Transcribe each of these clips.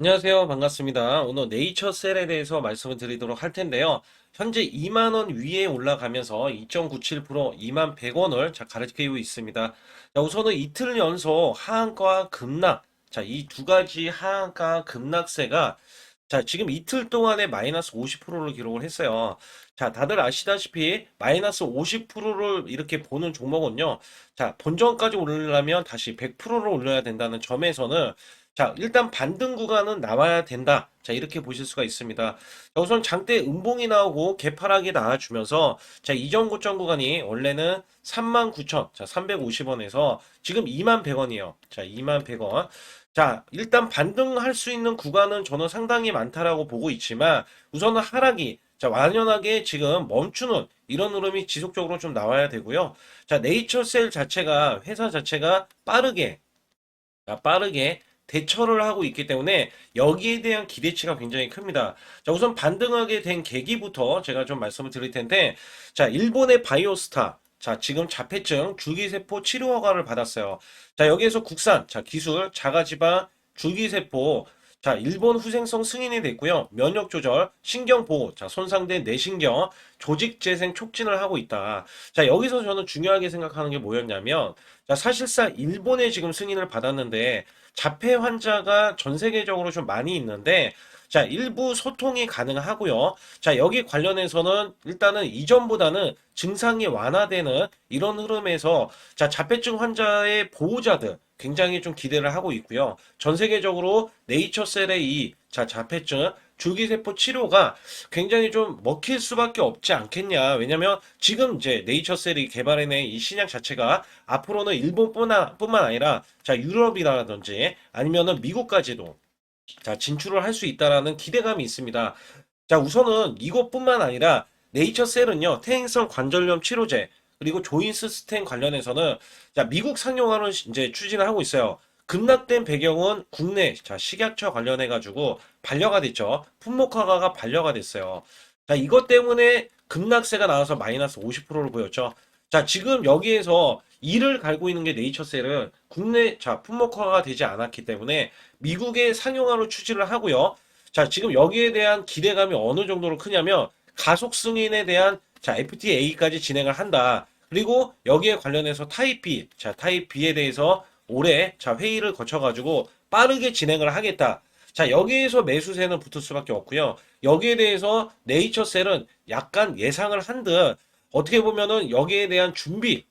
안녕하세요. 반갑습니다. 오늘 네이처셀에 대해서 말씀을 드리도록 할 텐데요. 현재 2만 원 위에 올라가면서 2.97% 2만 100원을 자, 가리키고 있습니다. 자, 우선은 이틀 연속 하한가 급락. 자, 이 두 가지 하한가 급락세가 자, 지금 이틀 동안에 마이너스 50%를 기록을 했어요. 자, 다들 아시다시피 마이너스 50%를 이렇게 보는 종목은요. 자, 본전까지 오르려면 다시 100%를 올려야 된다는 점에서는 자, 일단 반등 구간은 나와야 된다. 자, 이렇게 보실 수가 있습니다. 자, 우선 장대 음봉이 나오고 개파락이 나와주면서 자, 이전 고점 구간이 원래는 39,000, 자, 350원에서 지금 21,100원이에요. 자, 21,100원. 자, 일단 반등할 수 있는 구간은 저는 상당히 많다라고 보고 있지만 우선은 하락이 자, 완연하게 지금 멈추는 이런 흐름이 지속적으로 좀 나와야 되고요. 자, 네이처셀 자체가 회사 자체가 빠르게 자, 빠르게 대처를 하고 있기 때문에 여기에 대한 기대치가 굉장히 큽니다. 자, 우선 반등하게 된 계기부터 제가 좀 말씀을 드릴 텐데, 자, 일본의 바이오스타. 자, 지금 자폐증 줄기세포 치료 허가를 받았어요. 자, 여기에서 국산, 자, 기술, 자가지방, 줄기세포, 자, 일본 후생성 승인이 됐고요. 면역 조절, 신경 보호, 자, 손상된 뇌신경, 조직 재생 촉진을 하고 있다. 자, 여기서 저는 중요하게 생각하는 게 뭐였냐면, 자, 사실상 일본에 지금 승인을 받았는데, 자폐 환자가 전 세계적으로 좀 많이 있는데, 자, 일부 소통이 가능하고요. 자, 여기 관련해서는 일단은 이전보다는 증상이 완화되는 이런 흐름에서 자, 자폐증 환자의 보호자들 굉장히 좀 기대를 하고 있고요. 전 세계적으로 네이처셀의 이 자, 자폐증 줄기세포 치료가 굉장히 좀 먹힐 수밖에 없지 않겠냐. 왜냐면 지금 이제 네이처셀이 개발해낸 이 신약 자체가 앞으로는 일본뿐만 뿐만 아니라 자, 유럽이라든지 아니면은 미국까지도 자, 진출을 할 수 있다라는 기대감이 있습니다. 자, 우선은 이것뿐만 아니라 네이처셀은요, 퇴행성 관절염 치료제, 그리고 조인스 스텐 관련해서는 자, 미국 상용화를 이제 추진을 하고 있어요. 급락된 배경은 국내 자, 식약처 관련해 가지고 반려가 됐죠. 품목허가가 반려가 됐어요. 자, 이것 때문에 급락세가 나와서 마이너스 50%를 보였죠. 자, 지금 여기에서 이를 갈고 있는 게 네이처셀은 국내 자, 품목허가가 되지 않았기 때문에 미국의 상용화로 추진을 하고요. 자, 지금 여기에 대한 기대감이 어느 정도로 크냐면 가속 승인에 대한 자, FTA까지 진행을 한다. 그리고 여기에 관련해서 타입 B, 자, 타입 B에 대해서 올해 자, 회의를 거쳐가지고 빠르게 진행을 하겠다. 자, 여기에서 매수세는 붙을 수밖에 없고요. 여기에 대해서 네이처셀은 약간 예상을 한 듯 어떻게 보면은 여기에 대한 준비,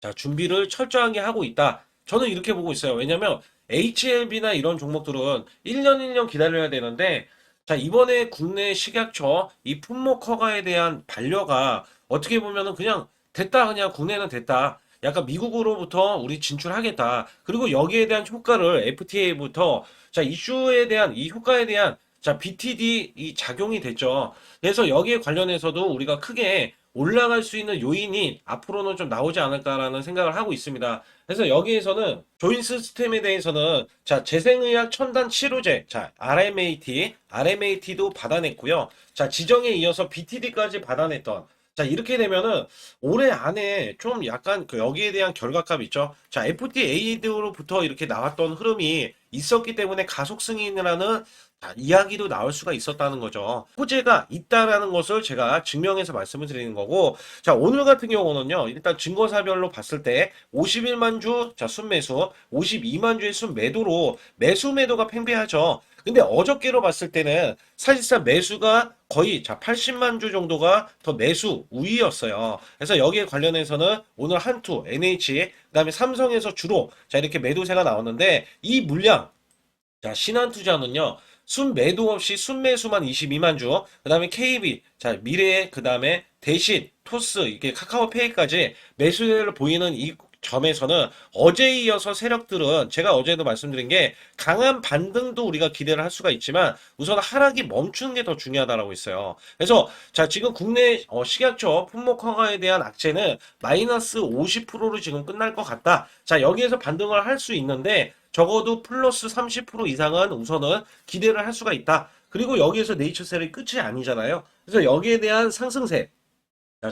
자, 준비를 철저하게 하고 있다. 저는 이렇게 보고 있어요. 왜냐면 HLB나 이런 종목들은 1년 1년 기다려야 되는데 자, 이번에 국내 식약처 이 품목 허가에 대한 반려가 어떻게 보면은 그냥 됐다 그냥 국내는 됐다. 약간 미국으로부터 우리 진출하겠다. 그리고 여기에 대한 효과를 FTA부터 자, 이슈에 대한 이 효과에 대한 자, BTD 이 작용이 됐죠. 그래서 여기에 관련해서도 우리가 크게 올라갈 수 있는 요인이 앞으로는 좀 나오지 않을까라는 생각을 하고 있습니다. 그래서 여기에서는 조인 시스템에 대해서는 자 재생의학 첨단 치료제 자 RMAT RMAT도 받아냈고요. 자 지정에 이어서 BTD까지 받아냈던 자 이렇게 되면은 올해 안에 좀 약간 그 여기에 대한 결과값 있죠. 자 FTA로부터 이렇게 나왔던 흐름이 있었기 때문에 가속 승인이라는 자, 이야기도 나올 수가 있었다는 거죠. 호재가 있다라는 것을 제가 증명해서 말씀을 드리는 거고, 자, 오늘 같은 경우는요, 일단 증거사별로 봤을 때 51만 주, 자, 순매수, 52만 주의 순매도로 매수 매도가 팽배하죠. 근데 어저께로 봤을 때는 사실상 매수가 거의 자 80만 주 정도가 더 매수 우위였어요. 그래서 여기에 관련해서는 오늘 한투, NH, 그다음에 삼성에서 주로 자 이렇게 매도세가 나왔는데 이 물량 자 신한투자는요. 순매도 없이 순매수만 22만 주, 그 다음에 KB, 자, 미래, 그 다음에 대신, 토스, 이게 카카오페이까지 매수세를 보이는 이 점에서는 어제에 이어서 세력들은 제가 어제도 말씀드린 게 강한 반등도 우리가 기대를 할 수가 있지만 우선 하락이 멈추는 게 더 중요하다라고 있어요. 그래서 자 지금 국내 어, 식약처 품목 허가에 대한 악재는 마이너스 50%로 지금 끝날 것 같다. 자 여기에서 반등을 할 수 있는데 적어도 플러스 30% 이상은 우선은 기대를 할 수가 있다. 그리고 여기에서 네이처셀이 끝이 아니잖아요. 그래서 여기에 대한 상승세 자,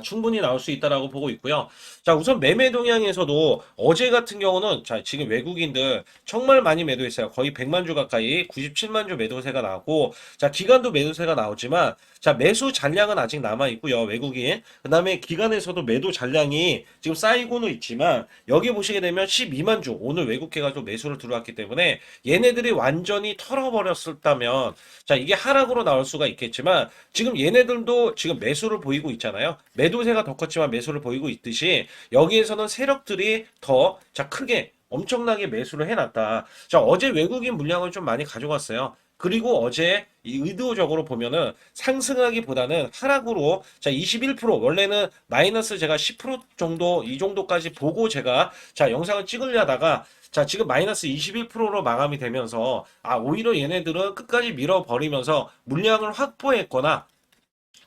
충분히 나올 수 있다라고 보고 있고요. 자, 우선 매매 동향에서도 어제 같은 경우는 자, 지금 외국인들 정말 많이 매도했어요. 거의 100만 주 가까이 97만 주 매도세가 나왔고, 자, 기관도 매도세가 나오지만, 자, 매수 잔량은 아직 남아 있고요. 외국인. 그다음에 기관에서도 매도 잔량이 지금 쌓이고는 있지만, 여기 보시게 되면 12만 주 오늘 외국계 가 좀 매수를 들어왔기 때문에 얘네들이 완전히 털어버렸었다면, 자, 이게 하락으로 나올 수가 있겠지만, 지금 얘네들도 지금 매수를 보이고 있잖아요. 매도세가 더 컸지만 매수를 보이고 있듯이 여기에서는 세력들이 더 자, 크게 엄청나게 매수를 해놨다. 자, 어제 외국인 물량을 좀 많이 가져갔어요. 그리고 어제 이 의도적으로 보면은 상승하기보다는 하락으로 자 21% 원래는 마이너스 제가 10% 정도 이 정도까지 보고 제가 자 영상을 찍으려다가 자 지금 마이너스 21%로 마감이 되면서 아 오히려 얘네들은 끝까지 밀어버리면서 물량을 확보했거나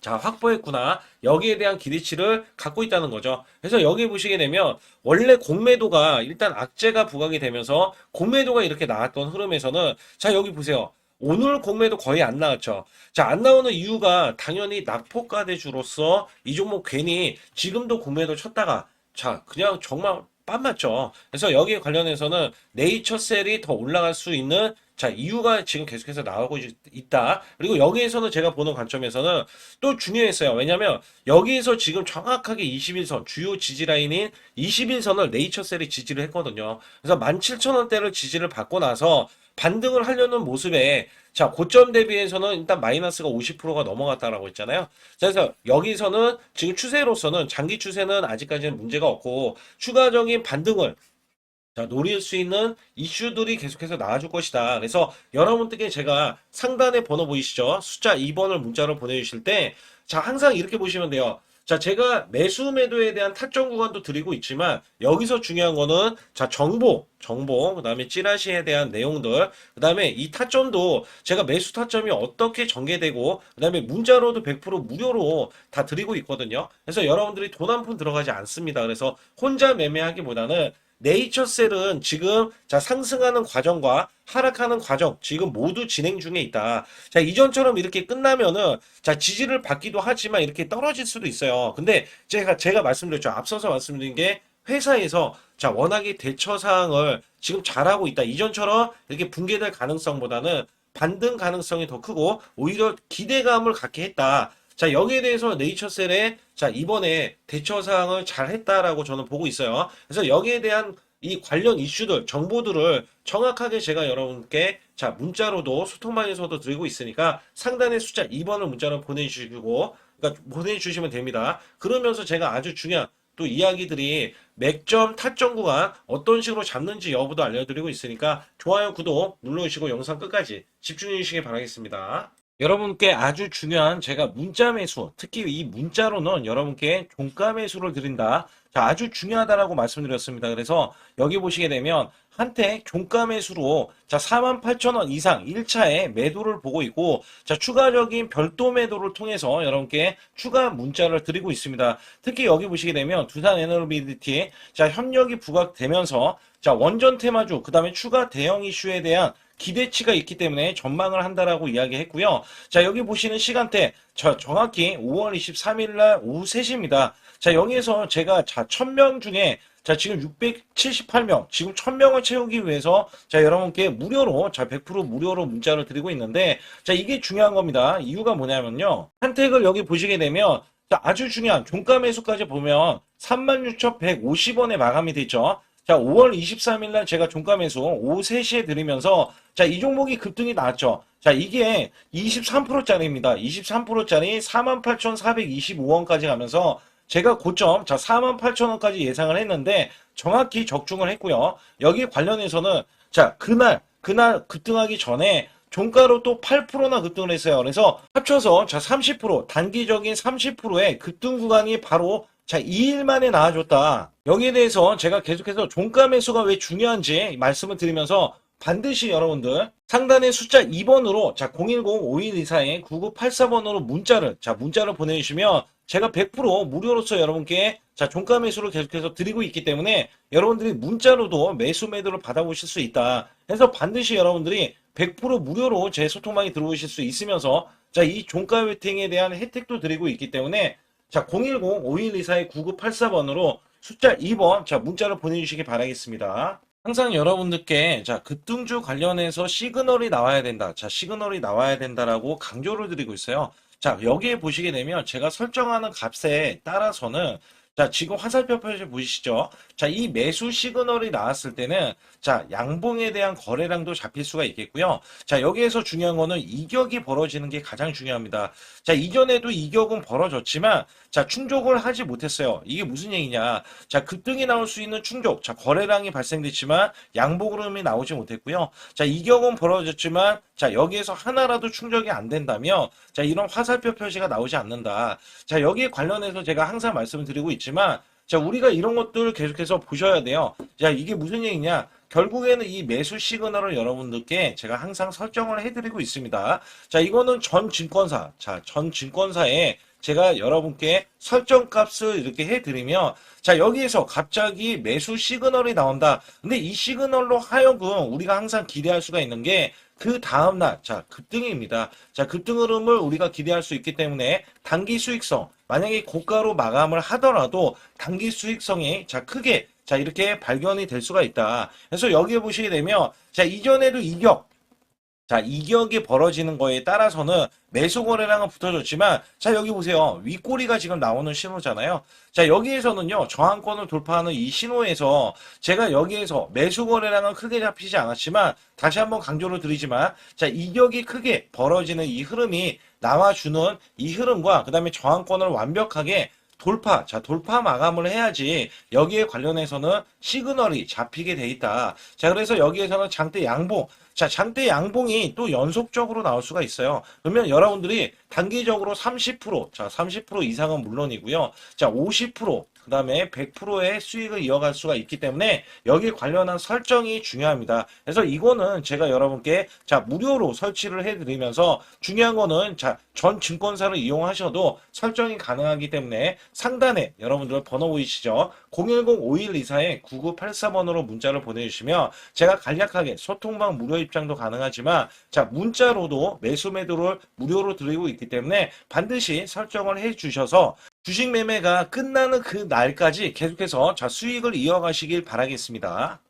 자, 확보했구나. 여기에 대한 기대치를 갖고 있다는 거죠. 그래서 여기 보시게 되면 원래 공매도가 일단 악재가 부각이 되면서 공매도가 이렇게 나왔던 흐름에서는 자, 여기 보세요. 오늘 공매도 거의 안 나왔죠. 자, 안 나오는 이유가 당연히 낙폭과대주로서 이 종목 괜히 지금도 공매도 쳤다가 자, 그냥 정말 빤 맞죠. 그래서 여기에 관련해서는 네이처셀이 더 올라갈 수 있는 자, 이유가 지금 계속해서 나오고 있- 있다. 그리고 여기에서는 제가 보는 관점에서는 또 중요했어요. 왜냐면 여기에서 지금 정확하게 21선, 주요 지지라인인 21선을 네이처셀이 지지를 했거든요. 그래서 17,000원대를 지지를 받고 나서 반등을 하려는 모습에 자, 고점 대비해서는 일단 마이너스가 50%가 넘어갔다라고 했잖아요. 그래서 여기서는 지금 추세로서는 장기 추세는 아직까지는 문제가 없고 추가적인 반등을 자, 노릴 수 있는 이슈들이 계속해서 나와줄 것이다. 그래서 여러분들께 제가 상단에 번호 보이시죠? 숫자 2번을 문자로 보내주실 때, 자, 항상 이렇게 보시면 돼요. 자, 제가 매수 매도에 대한 타점 구간도 드리고 있지만, 여기서 중요한 거는, 자, 정보, 정보, 그 다음에 찌라시에 대한 내용들, 그 다음에 이 타점도 제가 매수 타점이 어떻게 전개되고, 그 다음에 문자로도 100% 무료로 다 드리고 있거든요. 그래서 여러분들이 돈 한 푼 들어가지 않습니다. 그래서 혼자 매매하기보다는 네이처셀은 지금 자 상승하는 과정과 하락하는 과정 지금 모두 진행 중에 있다. 자 이전처럼 이렇게 끝나면은 자 지지를 받기도 하지만 이렇게 떨어질 수도 있어요. 근데 제가 제가 말씀드렸죠. 앞서서 말씀드린 게 회사에서 자 워낙에 대처 사항을 지금 잘하고 있다. 이전처럼 이렇게 붕괴될 가능성보다는 반등 가능성이 더 크고 오히려 기대감을 갖게 했다. 자, 여기에 대해서 네이처셀의 자, 이번에 대처 사항을 잘 했다라고 저는 보고 있어요. 그래서 여기에 대한 이 관련 이슈들, 정보들을 정확하게 제가 여러분께 자, 문자로도 소통방에서도 드리고 있으니까 상단에 숫자 2번을 문자로 보내주시고, 그러니까 보내주시면 됩니다. 그러면서 제가 아주 중요한 또 이야기들이 맥점, 타점 구간 어떤 식으로 잡는지 여부도 알려드리고 있으니까 좋아요, 구독 눌러주시고 영상 끝까지 집중해 주시기 바라겠습니다. 여러분께 아주 중요한 제가 문자 매수, 특히 이 문자로는 여러분께 종가 매수를 드린다. 자, 아주 중요하다라고 말씀드렸습니다. 그래서 여기 보시게 되면 한택 종가 매수로 자, 48,000원 이상 1차에 매도를 보고 있고 자, 추가적인 별도 매도를 통해서 여러분께 추가 문자를 드리고 있습니다. 특히 여기 보시게 되면 두산 에너비리티 자, 협력이 부각되면서 자, 원전 테마주 그다음에 추가 대형 이슈에 대한 기대치가 있기 때문에 전망을 한다라고 이야기했고요. 자, 여기 보시는 시간대 저 정확히 5월 23일 날 오후 3시입니다. 자, 여기에서 제가 자, 1000명 중에 자, 지금 678명, 지금 1000명을 채우기 위해서 자, 여러분께 무료로 자, 100% 무료로 문자를 드리고 있는데 자, 이게 중요한 겁니다. 이유가 뭐냐면요. 한택을 여기 보시게 되면 자, 아주 중요한 종가 매수까지 보면 36,150원에 마감이 됐죠. 자, 5월 23일 날 제가 종가 매수 오후 3시에 드리면서 자, 이 종목이 급등이 나왔죠. 자, 이게 23%짜리입니다. 23%짜리 48,425원까지 가면서 제가 고점 자, 48,000원까지 예상을 했는데 정확히 적중을 했고요. 여기 관련해서는 자, 그날 그날 급등하기 전에 종가로 또 8%나 급등을 했어요. 그래서 합쳐서 자, 30% 단기적인 30%의 급등 구간이 바로 자, 2일 만에 나와줬다. 여기에 대해서 제가 계속해서 종가 매수가 왜 중요한지 말씀을 드리면서 반드시 여러분들 상단의 숫자 2번으로 자 010-5124-9984번으로 문자를 자 문자를 보내주시면 제가 100% 무료로서 여러분께 자 종가 매수를 계속해서 드리고 있기 때문에 여러분들이 문자로도 매수 매도를 받아보실 수 있다. 그래서 반드시 여러분들이 100% 무료로 제 소통방에 들어오실 수 있으면서 자 이 종가 웨팅에 대한 혜택도 드리고 있기 때문에 자, 010-5124-9984번으로 숫자 2번, 자, 문자로 보내주시기 바라겠습니다. 항상 여러분들께, 자, 급등주 관련해서 시그널이 나와야 된다. 자, 시그널이 나와야 된다라고 강조를 드리고 있어요. 자, 여기에 보시게 되면 제가 설정하는 값에 따라서는 자, 지금 화살표 표시 보이시죠? 자, 이 매수 시그널이 나왔을 때는 자, 양봉에 대한 거래량도 잡힐 수가 있겠고요. 자, 여기에서 중요한 거는 이격이 벌어지는 게 가장 중요합니다. 자, 이전에도 이격은 벌어졌지만 자, 충족을 하지 못했어요. 이게 무슨 얘기냐? 자, 급등이 나올 수 있는 충족. 자, 거래량이 발생됐지만 양복 흐름이 나오지 못했고요. 자, 이격은 벌어졌지만 자, 여기에서 하나라도 충족이 안 된다면 자, 이런 화살표 표시가 나오지 않는다. 자, 여기에 관련해서 제가 항상 말씀을 드리고 있 지만 자, 우리가 이런 것들을 계속해서 보셔야 돼요. 자, 이게 무슨 얘기냐? 결국에는 이 매수 시그널을 여러분들께 제가 항상 설정을 해드리고 있습니다. 자, 이거는 전 증권사, 자, 전 증권사에 제가 여러분께 설정 값을 이렇게 해드리면, 자, 여기에서 갑자기 매수 시그널이 나온다. 근데 이 시그널로 하여금 우리가 항상 기대할 수가 있는 게, 그 다음날, 자, 급등입니다. 자, 급등 흐름을 우리가 기대할 수 있기 때문에 단기 수익성, 만약에 고가로 마감을 하더라도 단기 수익성이 자, 크게 자, 이렇게 발견이 될 수가 있다. 그래서 여기에 보시게 되면, 자, 이전에도 이격, 자, 이격이 벌어지는 거에 따라서는 매수 거래량은 붙어졌지만, 자, 여기 보세요. 윗꼬리가 지금 나오는 신호잖아요. 자, 여기에서는요, 저항권을 돌파하는 이 신호에서 제가 여기에서 매수 거래량은 크게 잡히지 않았지만, 다시 한번 강조를 드리지만, 자, 이격이 크게 벌어지는 이 흐름이 나와주는 이 흐름과, 그 다음에 저항권을 완벽하게 돌파, 자, 돌파 마감을 해야지 여기에 관련해서는 시그널이 잡히게 돼 있다. 자, 그래서 여기에서는 장대 양봉, 자, 장대 양봉이 또 연속적으로 나올 수가 있어요. 그러면 여러분들이 단기적으로 30%, 자, 30% 이상은 물론이고요. 자, 50%, 그 다음에 100%의 수익을 이어갈 수가 있기 때문에 여기에 관련한 설정이 중요합니다. 그래서 이거는 제가 여러분께 자, 무료로 설치를 해드리면서 중요한 거는 자, 전 증권사를 이용하셔도 설정이 가능하기 때문에 상단에 여러분들 번호 보이시죠? 010-5124-9984번으로 문자를 보내주시면 제가 간략하게 소통방 무료 입장도 가능하지만 자, 문자로도 매수 매도를 무료로 드리고 있기 때문에 반드시 설정을 해 주셔서 주식 매매가 끝나는 그 날까지 계속해서 자, 수익을 이어가시길 바라겠습니다.